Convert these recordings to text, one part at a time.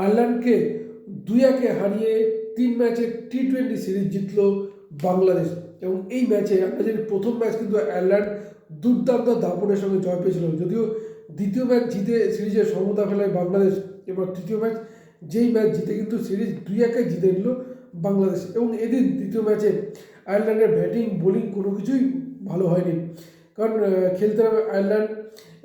আয়ারল্যান্ডকে দুই একে হারিয়ে তিন ম্যাচের টি টোয়েন্টি সিরিজ জিতলো বাংলাদেশ। এবং এই ম্যাচে আমরা জানি প্রথম ম্যাচ কিন্তু আয়ারল্যান্ড দুর্দান্ত দাপনের সঙ্গে জয় পেয়েছিল। যদিও দ্বিতীয় ম্যাচ জিতে সিরিজের সমতা ফেলায় বাংলাদেশ, এবার তৃতীয় ম্যাচ, যেই ম্যাচ জিতে কিন্তু সিরিজ দুই একে জিতে নিল বাংলাদেশ। এবং এদিন দ্বিতীয় ম্যাচে আয়ারল্যান্ডের ব্যাটিং, বোলিং কোনো কিছুই ভালো হয়নি। কারণ খেলতে হবে আয়ারল্যান্ড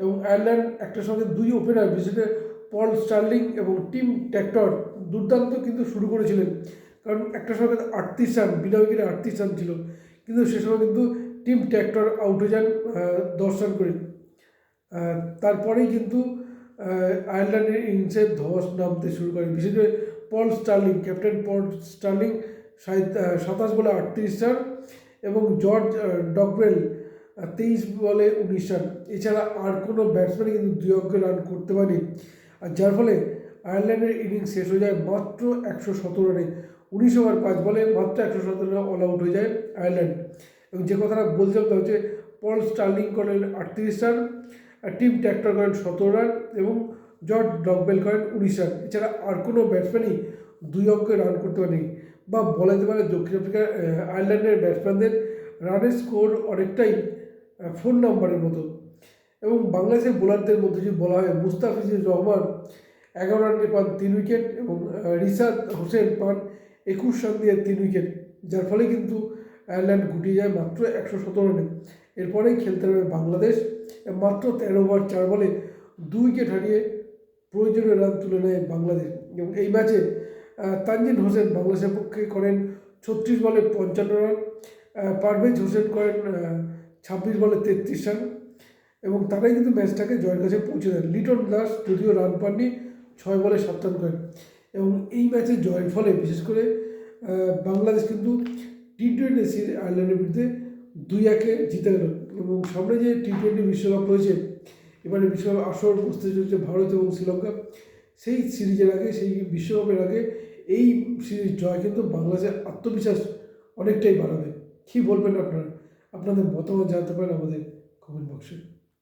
এবং আয়ারল্যান্ড একটার সঙ্গে দুই ওপেনার বিশেষ করে পল স্টার্লিং এবং টিম ট্যাক্টর দুর্দান্ত কিন্তু শুরু করেছিলেন। কারণ একটা সময় আটত্রিশ রান বিনা উইকেটে আটত্রিশ রান ছিল। কিন্তু সে সময় কিন্তু টিম ট্যাক্টর আউট হয়ে যান দশ রান করে। তারপরেই কিন্তু আয়ারল্যান্ডের ইনিংসে ধস নামতে শুরু করে। বিশেষ করে Paul Stirling, captain Paul Stirling সাতাশ বলে আটত্রিশ রান এবং জর্জ ডকওয়েল তেইশ বলে উনিশ রান। এছাড়া আর কোনো ব্যাটসম্যানই কিন্তু দুই অঙ্কের রান করতে পারেনি। আর যার ফলে আয়ারল্যান্ডের ইনিংস শেষ হয়ে যায় মাত্র একশো সতেরো রানে। উনিশ ওভার পাঁচ বলে মাত্র একশো সতেরো রানে অল আউট হয়ে যায় আয়ারল্যান্ড। এবং যে কথাটা বলছিলাম তা হচ্ছে পল স্টার্লিং করেন আটত্রিশ রান টিম ট্যাক্টর করেন সতেরো রান এবং জর্জ ডকবেল করেন উনিশ রান। এছাড়া আর কোনো ব্যাটসম্যানই দুই অঙ্কে রান করতে পারেনি বা বলা যেতে পারে দক্ষিণ আফ্রিকার আয়ারল্যান্ডের ব্যাটসম্যানদের রানের স্কোর অনেকটাই ফোন নাম্বারের মতো। এবং বাংলাদেশের বোলারদের মধ্যে যদি বলা হয় মুস্তাফিজুর রহমান এগারো রানকে পান তিন উইকেট এবং রিশাদ হোসেন পান একুশ রান দিয়ে তিন উইকেট, যার ফলে কিন্তু আয়ারল্যান্ড গুটিয়ে যায় মাত্র একশো সতেরো রানে। এরপরেই খেলতে হবে বাংলাদেশ। মাত্র তেরো ওভার চার বলে দু উইকেট হারিয়ে প্রয়োজনীয় রান তুলে নেয় বাংলাদেশ। এবং এই ম্যাচে তানজিন হোসেন বাংলাদেশের পক্ষে করেন ছত্রিশ বলে পঞ্চান্ন রান পারভেজ হোসেন করেন ছাব্বিশ বলে তেত্রিশ রান। এবং তারাই কিন্তু ম্যাচটাকে জয়ের কাছে পৌঁছে দেন। লিটন দাস যদিও রান পাননি, ছয় বলে সাত রান করেন এবং এই ম্যাচে জয়ের ফলে, বিশেষ করে বাংলাদেশ কিন্তু টি টোয়েন্টি সিরিজ আয়ারল্যান্ডের বিরুদ্ধে দুই একে জিতে গেল। এবং সামনে যে টি টোয়েন্টি বিশ্বকাপ রয়েছে এবারে বিশ্বকাপ আসর বসতে চলছে ভারত এবং শ্রীলঙ্কা। সেই সিরিজের আগে, সেই বিশ্বকাপের আগে, এই সিরিজ জয় কিন্তু বাংলাদেশের আত্মবিশ্বাস অনেকটাই বাড়াবে। কী বলবেন আপনারা? আপনাদের মতামত জানতে পারেন আমাদের কমেন্ট বক্সে